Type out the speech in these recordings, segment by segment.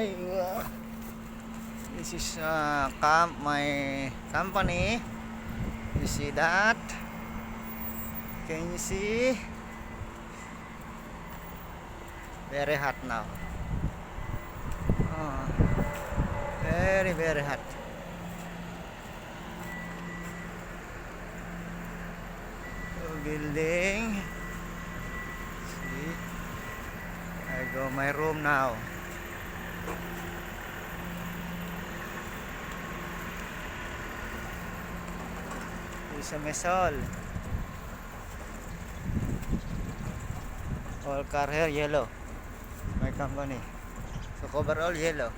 Ay, wow. This is uh, camp, my company. You see that? Can you see? Very hot now. Oh, very, very hot. Oh, building. See? I go my room now. This is a mesol. All car here yellow. My company. So cover all yellow.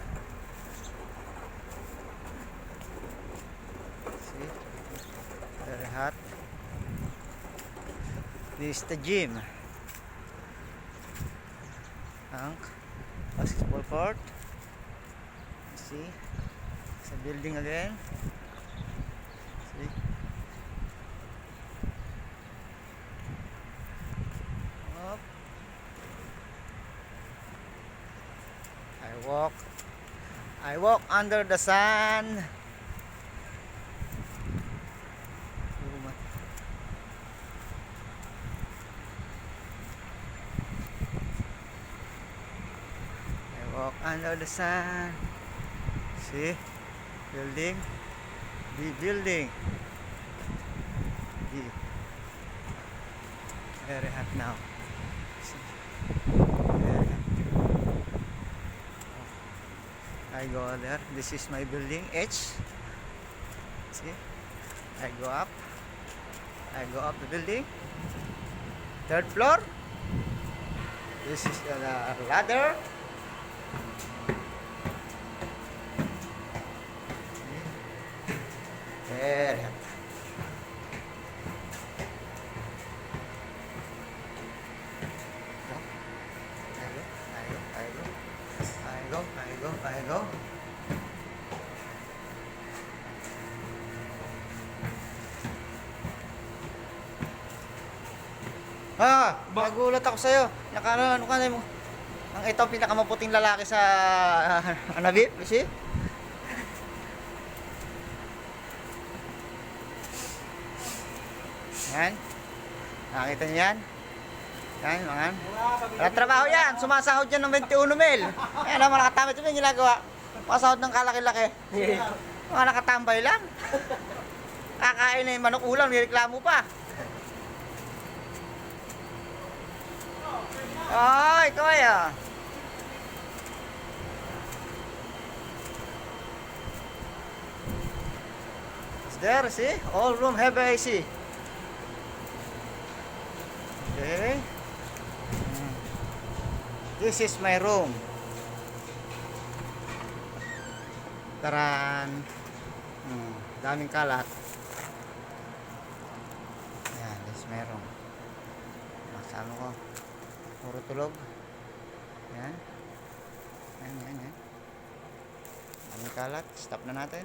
See? Very hot. This is the gym. Tank. Basketball court. See? It's a building again. See? Up. I walk. I walk under the sun. I walk under the sun. See? Building. The building. The. Very hot now. See? Very hot. I go there. This is my building. H. See? I go up. I go up the building. Third floor. This is the ladder. Very go, I go. Ah, nagulat ako sa'yo. Nakano, ano ka na mo? Ang ito ang pinakamaputing lalaki sa uh, Anabip, see? Yan. Nakita niyo yan? Yan, mga. Walang trabaho yan. Sumasahod yan ng 21 mil. Yan ang mga nakatambay. Ito yung ginagawa. Pasahod ng kalaki-laki. Mga nakatambay lang. Kakain na yung manok ulam, nireklamo pa. Ay, ikaw ay ah. There, see? All room have AC. Okay. This is my room. Taran. Hmm, daming kalat. Yan, this is my room. Masama ko. Puro tulog. Yan. Yan, yan, yan. Daming kalat. Stop na natin.